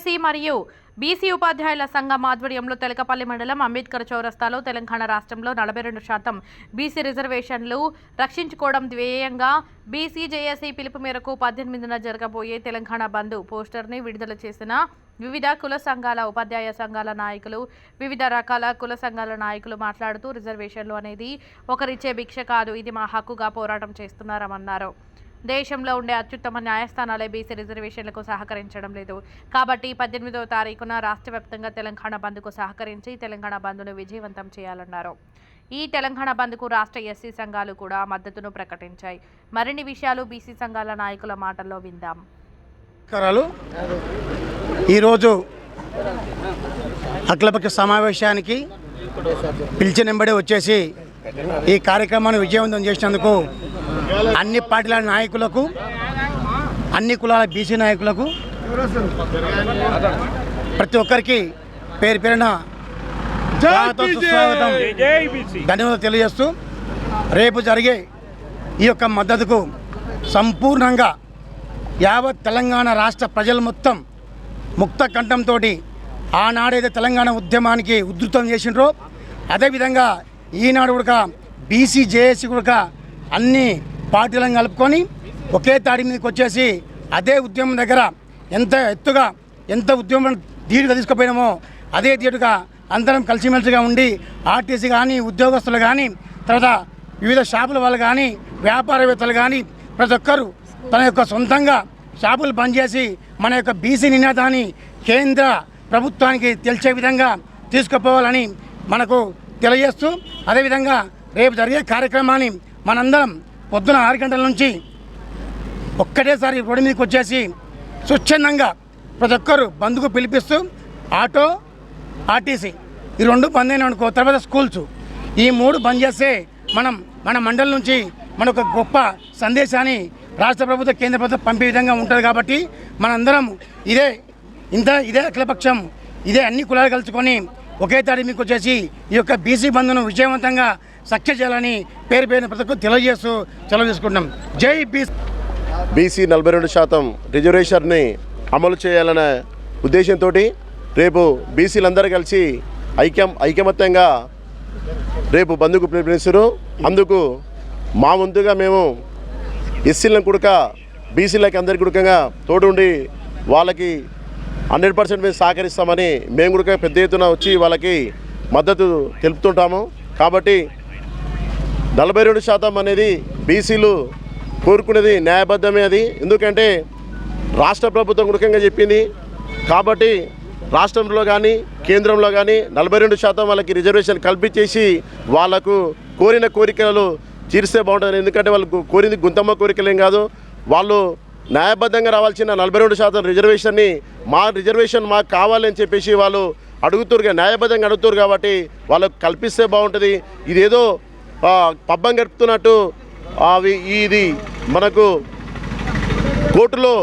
SC మరియు BC ఉపాధ్యాయుల సంఘం ఆధ్వర్యంలో తెలకపల్లి మండలం అంబేద్కర్ చౌరస్తాలో తెలంగాణ రాష్ట్రంలో నలభై రెండు శాతం బీసీ రిజర్వేషన్లు రక్షించుకోవడం ధ్యేయంగా బీసీ జేఏసీ పిలుపు మేరకు పద్దెనిమిదిన జరగబోయే తెలంగాణ బంద్ పోస్టర్ని విడుదల చేసిన వివిధ కుల సంఘాల ఉపాధ్యాయ సంఘాల నాయకులు వివిధ రకాల కుల సంఘాల నాయకులు మాట్లాడుతూ రిజర్వేషన్లు అనేది ఒకరిచ్చే భిక్ష కాదు ఇది మా హక్కుగా పోరాటం చేస్తున్నారమన్నారు. దేశంలో ఉండే అత్యుత్తమ న్యాయస్థానాలే బీసీ రిజర్వేషన్లకు సహకరించడం లేదు. కాబట్టి పద్దెనిమిదవ తారీఖున రాష్ట్ర వ్యాప్తంగా తెలంగాణ బంద్కు సహకరించి తెలంగాణ బంద్ను విజయవంతం చేయాలన్నారు. ఈ తెలంగాణ బంద్కు రాష్ట్ర ఎస్సీ సంఘాలు కూడా మద్దతును ప్రకటించాయి. మరిన్ని విషయాలు బీసీ సంఘాల నాయకుల మాటల్లో విందాం. ఈరోజు అఖిలపక్ష సమావేశానికి పిలిచినెంబడి వచ్చేసి ఈ కార్యక్రమాన్ని విజయవంతం చేసినందుకు అన్ని పార్టీల నాయకులకు అన్ని కులాల బీసీ నాయకులకు ప్రతి ఒక్కరికి పేరు పేరున స్వాగతం ధన్యవాదాలు తెలియజేస్తూ రేపు జరిగే ఈ యొక్క మద్దతుకు సంపూర్ణంగా యావత్ తెలంగాణ రాష్ట్ర ప్రజలు మొత్తం ముక్త కంఠంతో ఆనాడైతే తెలంగాణ ఉద్యమానికి ఉధృతం చేసిండ్రో అదేవిధంగా ఈనాడు కూడా బీసీ జేఏసీ కూడా అన్ని పార్టీలను కలుపుకొని ఒకే తాడి మీదకి వచ్చేసి అదే ఉద్యమం దగ్గర ఎంత ఎత్తుగా ఎంత ఉద్యమం ధీటుగా తీసుకుపోయినామో అదే ధీటుగా అందరం కలిసిమెలిసిగా ఉండి ఆర్టీసీ కానీ ఉద్యోగస్తులు కానీ తర్వాత వివిధ షాపుల వాళ్ళు కానీ వ్యాపారవేత్తలు కానీ ప్రతి ఒక్కరు తన యొక్క సొంతంగా షాపులు బంద్ చేసి మన యొక్క బీసీ నినాదాన్ని కేంద్ర ప్రభుత్వానికి తెలిసే విధంగా తీసుకుపోవాలని మనకు తెలియజేస్తూ అదేవిధంగా రేపు జరిగే కార్యక్రమాన్ని మనందరం పొద్దున ఆరు గంటల నుంచి ఒక్కటేసారి రోడ్డు మీదకి వచ్చేసి స్వచ్ఛందంగా ప్రతి ఒక్కరు బంధుకు పిలిపిస్తూ ఆటో ఆర్టీసీ ఈ రెండు బంద్ అయినా అనుకో తర్వాత స్కూల్స్. ఈ మూడు బంద్ చేస్తే మనం మన మండలి నుంచి మన ఒక గొప్ప సందేశాన్ని రాష్ట్ర ప్రభుత్వం కేంద్ర ప్రభుత్వం పంపే విధంగా ఉంటుంది కాబట్టి మనందరం ఇదే ఇంత ఇదే అఖిలపక్షం ఇదే అన్ని కులాలు కలుసుకొని ఒకే తారీఖు మీకు వచ్చేసి ఈ యొక్క బీసీ బంధును విజయవంతంగా సఖ్య చేయాలని పేరు పేరున ప్రతి ఒక్కరు తెలియజేస్తూ సెలవు తీసుకుంటున్నాం. జై బీసీ బీసీ నలభై రెండు శాతం రిజర్వేషన్ని అమలు చేయాలనే ఉద్దేశంతో రేపు బీసీలందరూ కలిసి ఐక్యం ఐకమత్యంగా రేపు బంధుకు పిలుపునిస్తారు. అందుకు మా ముందుగా మేము ఎస్సీలను కుడక బీసీలకి అందరికి కుడకంగా తోడుండి వాళ్ళకి హండ్రెడ్ పర్సెంట్ మేము సహకరిస్తామని మేము కూడా పెద్ద ఎత్తున వచ్చి వాళ్ళకి మద్దతు తెలుపుతుంటాము. కాబట్టి నలభై రెండు శాతం అనేది బీసీలు కోరుకునేది న్యాయబద్ధమే అది. ఎందుకంటే రాష్ట్ర ప్రభుత్వం గుణకంగా చెప్పింది కాబట్టి రాష్ట్రంలో కానీ కేంద్రంలో కానీ నలభై రెండు శాతం వాళ్ళకి రిజర్వేషన్ కల్పించేసి వాళ్ళకు కోరిన కోరికలు తీరిస్తే బాగుంటుంది. ఎందుకంటే వాళ్ళు కోరింది గుంతమ్మ కోరికలేం కాదు. వాళ్ళు న్యాయబద్ధంగా రావాల్సిన నలభై రెండు శాతం రిజర్వేషన్ని మా రిజర్వేషన్ మాకు కావాలని చెప్పేసి వాళ్ళు అడుగుతురుగా న్యాయబద్ధంగా అడుగుతారు కాబట్టి వాళ్ళకు కల్పిస్తే బాగుంటుంది. ఇదేదో పబ్బం గడుపుతున్నట్టు అవి ఇది మనకు కోర్టులో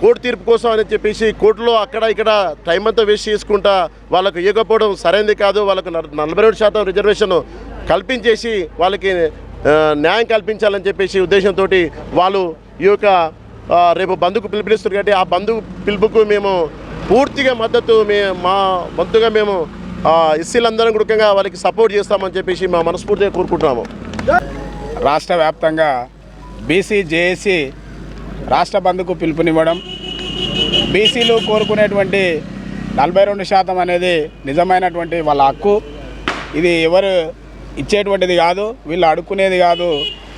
కోర్టు తీర్పు కోసం అని చెప్పేసి కోర్టులో అక్కడ ఇక్కడ టైం అంతా వేస్ట్ చేసుకుంటా వాళ్ళకు ఇవ్వకపోవడం సరైనది కాదు వాళ్ళకు నల- నలభై రెండు శాతం రిజర్వేషన్ కల్పించేసి వాళ్ళకి న్యాయం కల్పించాలని చెప్పేసి ఉద్దేశంతో వాళ్ళు ఈ యొక్క రేపు బంధుకు పిలుపునిస్తున్నారు కాబట్టి ఆ బంధు పిలుపుకు మేము పూర్తిగా మద్దతు మే మా వంతుగా మేము ఎస్సీలందరం గుణంగా వాళ్ళకి సపోర్ట్ చేస్తామని చెప్పేసి మా మనస్ఫూర్తిగా కోరుకుంటున్నాము. రాష్ట్ర వ్యాప్తంగా బీసీ జేఏసీ రాష్ట్ర బంద్కు పిలుపునివ్వడం బీసీలు కోరుకునేటువంటి నలభై రెండు శాతం అనేది నిజమైనటువంటి వాళ్ళ హక్కు. ఇది ఎవరు ఇచ్చేటువంటిది కాదు వీళ్ళు అడుక్కునేది కాదు.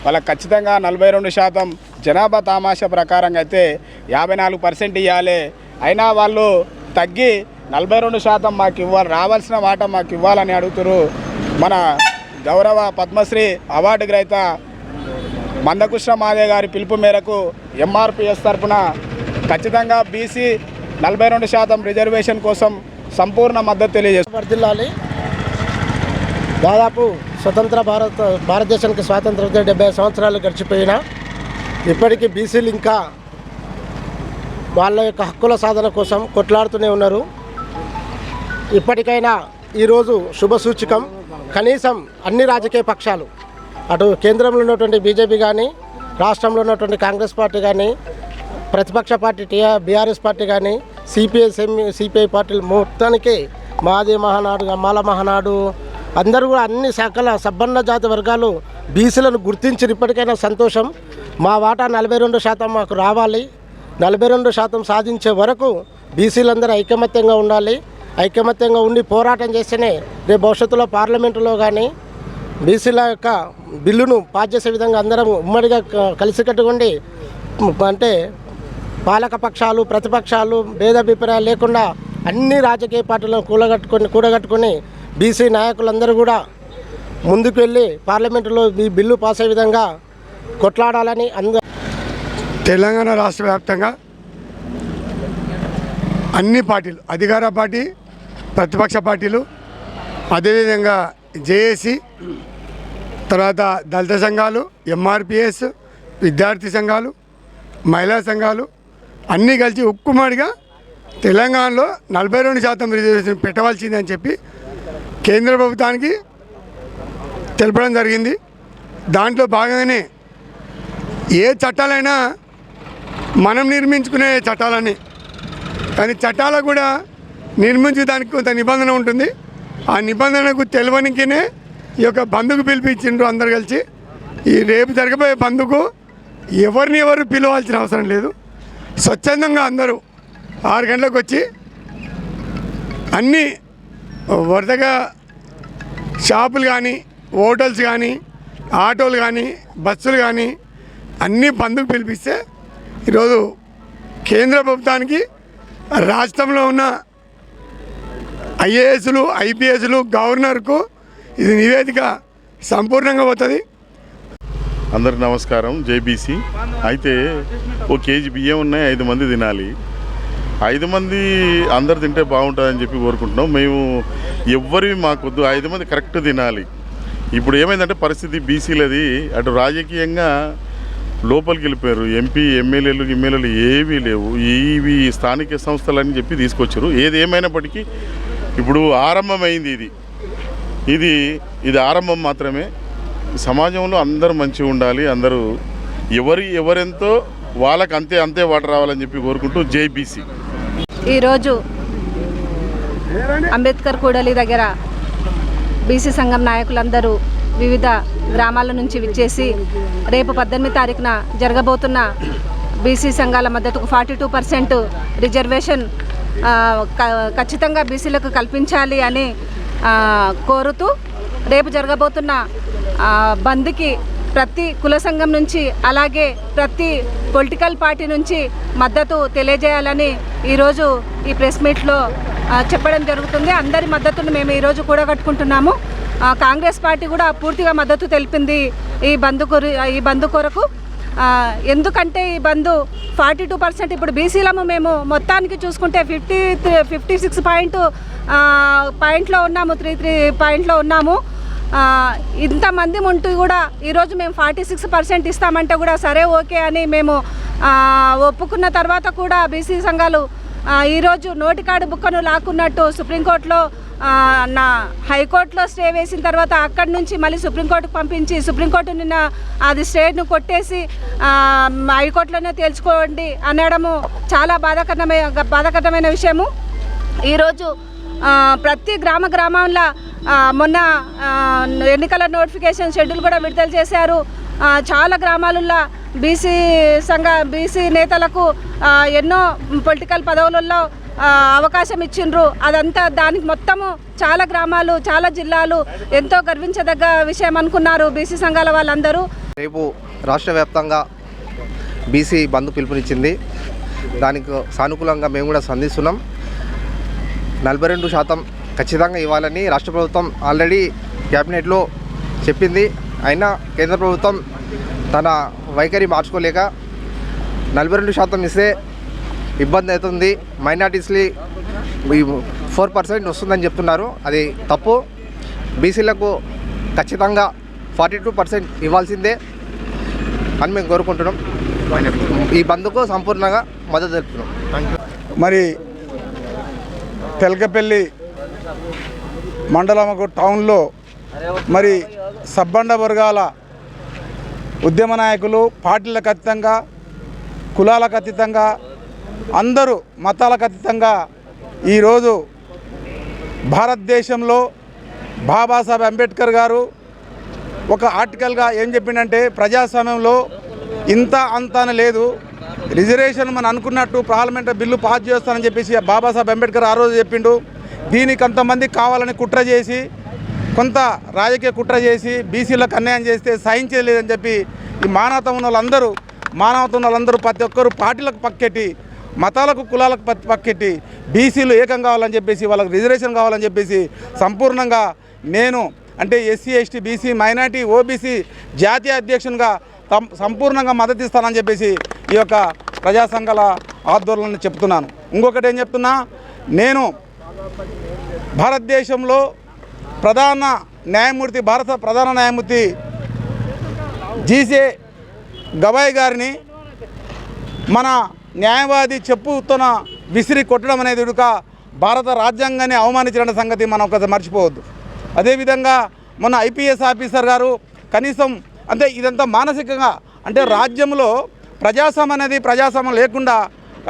వాళ్ళకి ఖచ్చితంగా నలభై రెండు శాతం జనాభా తామాషా ప్రకారంగా అయితే యాభై నాలుగు పర్సెంట్ ఇవ్వాలి అయినా వాళ్ళు తగ్గి నలభై రెండు శాతం మాకు ఇవ్వాలి రావాల్సిన వాటా మాకు ఇవ్వాలని అడుగుతారు మన గౌరవ పద్మశ్రీ అవార్డు గ్రహీత మందకృష్ణ మాదే గారి పిలుపు మేరకు ఎంఆర్పిఎస్ తరఫున ఖచ్చితంగా బీసీ నలభై రెండు శాతం రిజర్వేషన్ కోసం సంపూర్ణ మద్దతు తెలియజేస్తుంది జిల్లాలి దాదాపు స్వతంత్ర భారత భారతదేశానికి స్వాతంత్రం వచ్చి డెబ్బై సంవత్సరాలు గడిచిపోయినా ఇప్పటికీ బీసీలు ఇంకా వాళ్ళ యొక్క హక్కుల సాధన కోసం కొట్లాడుతూనే ఉన్నారు. ఇప్పటికైనా ఈరోజు శుభ సూచకం కనీసం అన్ని రాజకీయ పక్షాలు అటు కేంద్రంలో ఉన్నటువంటి బీజేపీ కానీ రాష్ట్రంలో ఉన్నటువంటి కాంగ్రెస్ పార్టీ కానీ ప్రతిపక్ష పార్టీ టీఆర్ బీఆర్ఎస్ పార్టీ కానీ సిపిఎస్ఎం సిపిఐ పార్టీలు మొత్తానికి మాది మహానాడు మాల మహానాడు. అందరూ కూడా అన్ని శాఖల సబ్బన్న జాతి వర్గాలు బీసీలను గుర్తించిన ఇప్పటికైనా సంతోషం. మా వాటా నలభై రెండు శాతం మాకు రావాలి. నలభై రెండు శాతం సాధించే వరకు బీసీలందరూ ఐకమత్యంగా ఉండాలి. ఐకమత్యంగా ఉండి పోరాటం చేస్తేనే రేపు భవిష్యత్తులో పార్లమెంటులో కానీ బీసీల యొక్క బిల్లును పాస్ చేసే విధంగా అందరం ఉమ్మడిగా కలిసి కలిసికట్టుగా ఉండి అంటే పాలక పక్షాలు ప్రతిపక్షాలు భేదాభిప్రాయాలు లేకుండా అన్ని రాజకీయ పార్టీలను కూడగట్టుకొని కూడగట్టుకొని బీసీ నాయకులందరూ కూడా ముందుకు వెళ్ళి పార్లమెంటులో ఈ బిల్లు పాస్ అయ్యే విధంగా కొట్లాడాలని అంద తెలంగాణ రాష్ట్ర వ్యాప్తంగా అన్ని పార్టీలు అధికార పార్టీ ప్రతిపక్ష పార్టీలు అదేవిధంగా జేఏసీ తర్వాత దళిత సంఘాలు ఎంఆర్పిఎస్ విద్యార్థి సంఘాలు మహిళా సంఘాలు అన్నీ కలిసి ఉక్కుమాడిగా తెలంగాణలో నలభై రెండు శాతం రిజర్వేషన్ పెట్టవలసిందని చెప్పి కేంద్ర ప్రభుత్వానికి తెలపడం జరిగింది. దాంట్లో భాగంగానే ఏ చట్టాలైనా మనం నిర్మించుకునే చట్టాలని కానీ చట్టాలకు కూడా నిర్మించడానికి కొంత నిబంధన ఉంటుంది. ఆ నిబంధనకు తెలియనికినే ఈ యొక్క బంధుకు పిలిపించిండ్రు అందరు కలిసి. ఈ రేపు జరగబోయే బంధుకు ఎవరిని ఎవరు పిలవాల్సిన అవసరం లేదు. స్వచ్ఛందంగా అందరూ ఆరు గంటలకు వచ్చి అన్నీ వరదగా షాపులు కానీ హోటల్స్ కానీ ఆటోలు కానీ బస్సులు కానీ అన్నీ బంధుకు పిలిపిస్తే ఈరోజు కేంద్ర ప్రభుత్వానికి రాష్ట్రంలో ఉన్న ఐఏఎస్లు ఐపీఎస్లు గవర్నర్కు ఇది నివేదిక సంపూర్ణంగా పోతుంది. అందరికి నమస్కారం జేబీసీ అయితే ఓ కేజీ బియ్యం ఉన్నాయి ఐదు మంది తినాలి. ఐదు మంది అందరు తింటే బాగుంటుందని చెప్పి కోరుకుంటున్నాం. మేము ఎవ్వరివి మాకొద్దు ఐదు మంది కరెక్ట్ తినాలి. ఇప్పుడు ఏమైందంటే పరిస్థితి బీసీలది అటు రాజకీయంగా లోపలికి వెళ్ళిపోయారు. ఎంపీ ఎమ్మెల్యేలు ఎమ్మెల్యేలు ఏవీ లేవు. ఇవి స్థానిక సంస్థలని చెప్పి తీసుకొచ్చారు. ఏది ఏమైనప్పటికీ ఇప్పుడు ఆరంభమైంది ఇది. ఇది ఇది ఆరంభం మాత్రమే. సమాజంలో అందరూ మంచిగా ఉండాలి అందరూ ఎవరి ఎవరెంతో వాళ్ళకి అంతే అంతే వాటర్ రావాలని చెప్పి కోరుకుంటూ జేబీసీ ఈరోజు అంబేద్కర్ కూడలి దగ్గర బీసీ సంఘం నాయకులందరూ వివిధ గ్రామాల నుంచి విచ్చేసి రేపు పద్దెనిమిది తారీఖున జరగబోతున్న బీసీ సంఘాల మద్దతుకు ఫార్టీ టూ పర్సెంట్ రిజర్వేషన్ ఖచ్చితంగా బీసీలకు కల్పించాలి అని కోరుతూ రేపు జరగబోతున్న బంద్కి ప్రతి కుల సంఘం నుంచి అలాగే ప్రతి పొలిటికల్ పార్టీ నుంచి మద్దతు తెలియజేయాలని ఈరోజు ఈ ప్రెస్ మీట్లో చెప్పడం జరుగుతుంది. అందరి మద్దతును మేము ఈరోజు కూడగట్టుకుంటున్నాము. కట్టుకుంటున్నాము కాంగ్రెస్ పార్టీ కూడా పూర్తిగా మద్దతు తెలిపింది ఈ బంద్ ఈ బంద్ కొరకు. ఎందుకంటే ఈ బంధు ఫార్టీ టూ పర్సెంట్ ఇప్పుడు బీసీలము మేము మొత్తానికి చూసుకుంటే ఫిఫ్టీ ఫిఫ్టీ సిక్స్ పాయింట్ పాయింట్లో ఉన్నాము త్రీ త్రీ పాయింట్లో ఉన్నాము. ఇంతమంది ఉంటూ కూడా ఈరోజు మేము ఫార్టీ సిక్స్ పర్సెంట్ ఇస్తామంటే కూడా సరే ఓకే అని మేము ఒప్పుకున్న తర్వాత కూడా బీసీ సంఘాలు ఈరోజు నోటికాడు బుక్కను లాక్కున్నట్టు సుప్రీంకోర్టులో నా హైకోర్టులో స్టే వేసిన తర్వాత అక్కడి నుంచి మళ్ళీ సుప్రీంకోర్టుకు పంపించి సుప్రీంకోర్టు నిన్న అది స్టేను కొట్టేసి హైకోర్టులోనే తేల్చుకోండి అనడము చాలా బాధాకరమైన బాధాకరమైన విషయము. ఈరోజు ప్రతి గ్రామ గ్రామంలో మొన్న ఎన్నికల నోటిఫికేషన్ షెడ్యూల్ కూడా విడుదల చేశారు. చాలా గ్రామాలలో బీసీ సంఘ బీసీ నేతలకు ఎన్నో పొలిటికల్ పదవులలో అవకాశం ఇచ్చిండ్రు. అదంతా దానికి మొత్తము చాలా గ్రామాలు చాలా జిల్లాలు ఎంతో గర్వించదగ్గ విషయం అనుకున్నారు బీసీ సంఘాల వాళ్ళందరూ. రేపు రాష్ట్ర వ్యాప్తంగా బీసీ బంద్ పిలుపునిచ్చింది. దానికి సానుకూలంగా మేము కూడా స్పందిస్తున్నాం. నలభై రెండు శాతం ఖచ్చితంగా ఇవ్వాలని రాష్ట్ర ప్రభుత్వం ఆల్రెడీ క్యాబినెట్లో చెప్పింది. అయినా కేంద్ర ప్రభుత్వం తన వైఖరి మార్చుకోలేక నలభై రెండు శాతం ఇస్తే ఇబ్బంది అవుతుంది. మైనార్టీస్లీ ఫోర్ పర్సెంట్ వస్తుందని చెప్తున్నారు. అది తప్పు. బీసీలకు ఖచ్చితంగా ఫార్టీ టూ పర్సెంట్ ఇవ్వాల్సిందే అని మేము కోరుకుంటున్నాం. ఈ బంద్కు సంపూర్ణంగా మద్దతు తెలుపుతున్నాం. మరి తెలకపల్లి మండలం టౌన్లో మరి సబ్బండ వర్గాల ఉద్యమ నాయకులు పార్టీలకు అతీతంగా కులాలకు అతీతంగా అందరూ మతాలకు అతీతంగా ఈరోజు భారతదేశంలో బాబాసాహెబ్ అంబేద్కర్ గారు ఒక ఆర్టికల్గా ఏం చెప్పిండంటే ప్రజాస్వామ్యంలో ఇంత అంత అని లేదు రిజర్వేషన్ మనం అనుకున్నట్టు పార్లమెంట్ బిల్లు పాస్ చేస్తానని చెప్పేసి బాబాసాహెబ్ అంబేద్కర్ ఆ రోజు చెప్పిండు. దీనికి కొంతమంది కావాలని కుట్ర చేసి కొంత రాజకీయ కుట్ర చేసి బీసీలకు అన్యాయం చేస్తే సహించలేదని చెప్పి ఈ మానవత ఉన్న వాళ్ళందరూ మానవత ఉన్న వాళ్ళందరూ ప్రతి ఒక్కరు పార్టీలకు పక్కెట్టి మతాలకు కులాలకు పక్కెట్టి బీసీలు ఏకం కావాలని చెప్పేసి వాళ్ళకి రిజర్వేషన్ కావాలని చెప్పేసి సంపూర్ణంగా నేను అంటే SC ST BC minority OBC జాతీయ అధ్యక్షునిగా తం- సంపూర్ణంగా మద్దతు ఇస్తానని చెప్పేసి ఈ యొక్క ప్రజా సంఘాల చెప్తున్నాను. ఇంకొకటి ఏం చెప్తున్నా నేను భారతదేశంలో ప్రధాన న్యాయమూర్తి భారత ప్రధాన న్యాయమూర్తి జీసే గవాయ్ గారిని మన న్యాయవాది చెప్పుతున్న విసిరి కొట్టడం అనేది ఒక భారత రాజ్యాంగాన్ని అవమానించిన సంగతి మనం ఒక మర్చిపోవద్దు. అదేవిధంగా మన ఐపీఎస్ ఆఫీసర్ గారు కనీసం అంటే ఇదంతా మానసికంగా అంటే రాజ్యంలో ప్రజాస్వామ్యం అనేది ప్రజాస్వామ్యం లేకుండా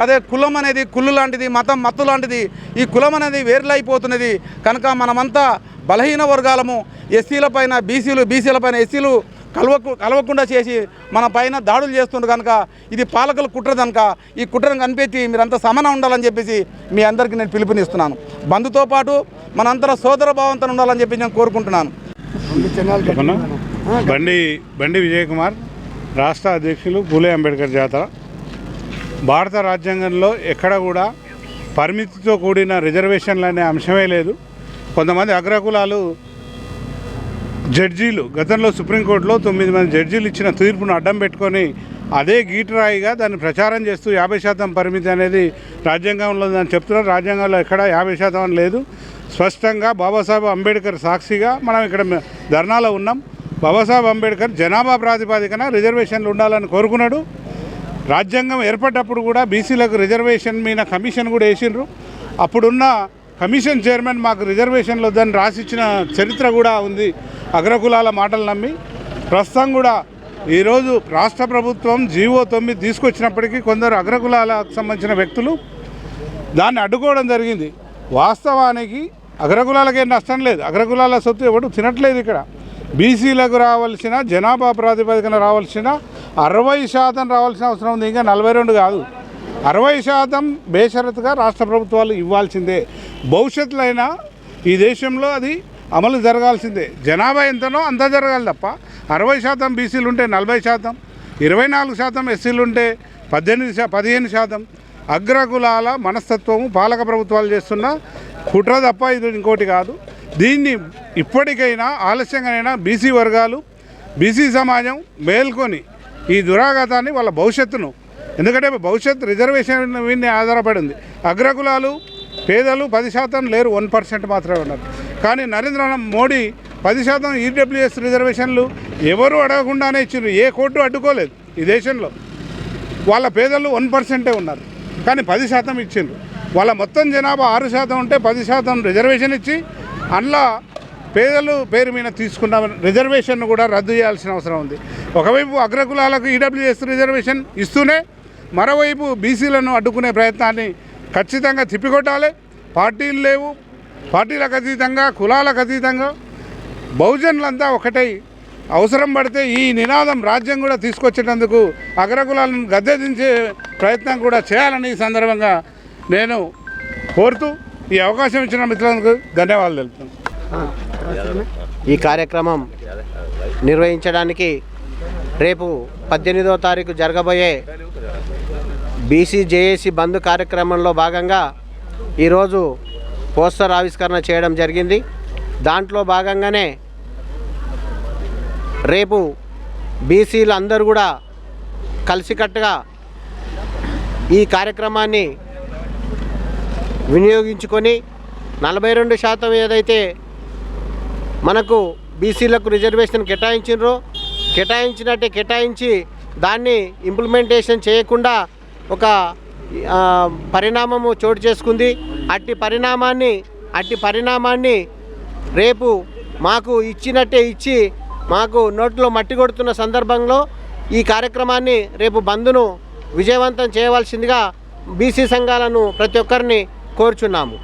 అదే కులం అనేది కుళ్ళు లాంటిది మతం మత్తు లాంటిది ఈ కులం అనేది వేర్లైపోతున్నది. కనుక మనమంతా బలహీన వర్గాలము ఎస్సీల పైన బీసీలు బీసీల పైన ఎస్సీలు కలవకు కలవకుండా చేసి మన పైన దాడులు చేస్తుండ్రు కనుక ఇది పాలకుల కుట్ర కనుక. ఈ కుట్రను కనిపెట్టి మీరంతా సమానం ఉండాలని చెప్పేసి మీ అందరికీ నేను పిలుపునిస్తున్నాను. బంధుతో పాటు మనందరం సోదర భావంతో ఉండాలని చెప్పి నేను కోరుకుంటున్నాను? బండి బండి విజయ్ కుమార్ రాష్ట్ర అధ్యక్షులు పూలే అంబేద్కర్ జాతర. భారత రాజ్యాంగంలో ఎక్కడ కూడా పరిమితితో కూడిన రిజర్వేషన్లు అనే అంశమే లేదు. కొంతమంది అగ్రకులాలు జడ్జీలు గతంలో సుప్రీంకోర్టులో తొమ్మిది మంది జడ్జీలు ఇచ్చిన తీర్పును అడ్డం పెట్టుకొని అదే గీటరాయిగా దాన్ని ప్రచారం చేస్తూ యాభై శాతం పరిమితి అనేది రాజ్యాంగంలో దాన్ని చెప్తున్నారు. రాజ్యాంగంలో ఎక్కడ యాభై శాతం అని లేదు. స్పష్టంగా బాబాసాహెబ్ అంబేద్కర్ సాక్షిగా మనం ఇక్కడ ధర్నాలో ఉన్నాం. బాబాసాహెబ్ అంబేద్కర్ జనాభా ప్రాతిపాదికన రిజర్వేషన్లు ఉండాలని కోరుకున్నాడు. రాజ్యాంగం ఏర్పడ్డప్పుడు కూడా బీసీలకు రిజర్వేషన్ మీద కమిషన్ కూడా వేసిండ్రు. అప్పుడున్న కమిషన్ చైర్మన్ మాకు రిజర్వేషన్లు వద్దని రాసిచ్చిన చరిత్ర కూడా ఉంది. అగ్రకులాల మాటలు నమ్మి ప్రస్తుతం కూడా ఈరోజు రాష్ట్ర ప్రభుత్వం జీవో తొమ్మిది తీసుకొచ్చినప్పటికీ కొందరు అగ్రకులాలకు సంబంధించిన వ్యక్తులు దాన్ని అడ్డుకోవడం జరిగింది. వాస్తవానికి అగ్రకులాలకేం నష్టం లేదు. అగ్రకులాల సొత్తు ఎవడు తినట్లేదు ఇక్కడ. బీసీలకు రావాల్సిన జనాభా ప్రాతిపదికన రావాల్సిన అరవై శాతం రావాల్సిన అవసరం ఉంది. ఇంకా నలభై రెండు కాదు. అరవై శాతం బేషరతుగా రాష్ట్ర ప్రభుత్వాలు ఇవ్వాల్సిందే. భవిష్యత్తులో అయినా ఈ దేశంలో అది అమలు జరగాల్సిందే. జనాభా ఎంతనో అంత జరగాలి తప్ప అరవై శాతం బీసీలు ఉంటే నలభై శాతం ఇరవై నాలుగు శాతం ఎస్సీలు ఉంటే పద్దెనిమిది శా పదిహేను శాతం. అగ్రకులాల మనస్తత్వము పాలక ప్రభుత్వాలు చేస్తున్న కుట్ర తప్ప ఇది ఇంకోటి కాదు. దీన్ని ఇప్పటికైనా ఆలస్యంగానైనా బీసీ వర్గాలు బీసీ సమాజం మేల్కొని ఈ దురాఘాతాన్ని వాళ్ళ భవిష్యత్తును. ఎందుకంటే భవిష్యత్తు రిజర్వేషన్ మీద ఆధారపడింది. అగ్రకులాలు పేదలు పది శాతం లేరు వన్ పర్సెంట్ మాత్రమే ఉన్నారు. కానీ నరేంద్ర మోడీ పది శాతం ఈడబ్ల్యూఎస్ రిజర్వేషన్లు ఎవరు అడగకుండానే ఇచ్చిండ్రు. ఏ కోర్టు అడ్డుకోలేదు ఈ దేశంలో. వాళ్ళ పేదలు వన్ పర్సెంటే ఉన్నారు. కానీ పది శాతం ఇచ్చిండ్రు. వాళ్ళ మొత్తం జనాభా ఆరు శాతం ఉంటే పది శాతం రిజర్వేషన్ ఇచ్చి అందులో పేదలు పేరు మీద తీసుకున్న రిజర్వేషన్ కూడా రద్దు చేయాల్సిన అవసరం ఉంది. ఒకవైపు అగ్రకులాలకు ఈడబ్ల్యూఎస్ రిజర్వేషన్ ఇస్తూనే మరోవైపు బీసీలను అడ్డుకునే ప్రయత్నాన్ని ఖచ్చితంగా తిప్పికొట్టాలి. పార్టీలు లేవు. పార్టీలకు అతీతంగా కులాలకు అతీతంగా బహుజనులంతా ఒకటై అవసరం పడితే ఈ నినాదం రాజ్యం కూడా తీసుకొచ్చేటందుకు అగ్రకులాలను గద్దెదించే ప్రయత్నం కూడా చేయాలని ఈ సందర్భంగా నేను కోరుతూ ఈ అవకాశం ఇచ్చిన మిత్రులకు ధన్యవాదాలు తెలుపుతాను ఈ కార్యక్రమం నిర్వహించడానికి రేపు పద్దెనిమిదవ తారీఖు జరగబోయే బీసీ జేఏసీ బంద్ కార్యక్రమంలో భాగంగా ఈరోజు పోస్టర్ ఆవిష్కరణ చేయడం జరిగింది. దాంట్లో భాగంగానే రేపు బీసీలు అందరూ కూడా కలిసికట్టుగా ఈ కార్యక్రమాన్ని వినియోగించుకొని నలభై రెండు శాతం ఏదైతే మనకు బీసీలకు రిజర్వేషన్ కేటాయించినరో కేటాయించినట్టే కేటాయించి దాన్ని ఇంప్లిమెంటేషన్ చేయకుండా ఒక పరిణామము చోటు చేసుకుంది. అట్టి పరిణామాన్ని అట్టి పరిణామాన్ని రేపు మాకు ఇచ్చినట్టే ఇచ్చి మాకు నోట్లో మట్టి కొడుతున్న సందర్భంలో ఈ కార్యక్రమాన్ని రేపు బంద్ను విజయవంతం చేయవలసిందిగా బీసీ సంఘాలను ప్రతి ఒక్కరిని కోరుచున్నాము.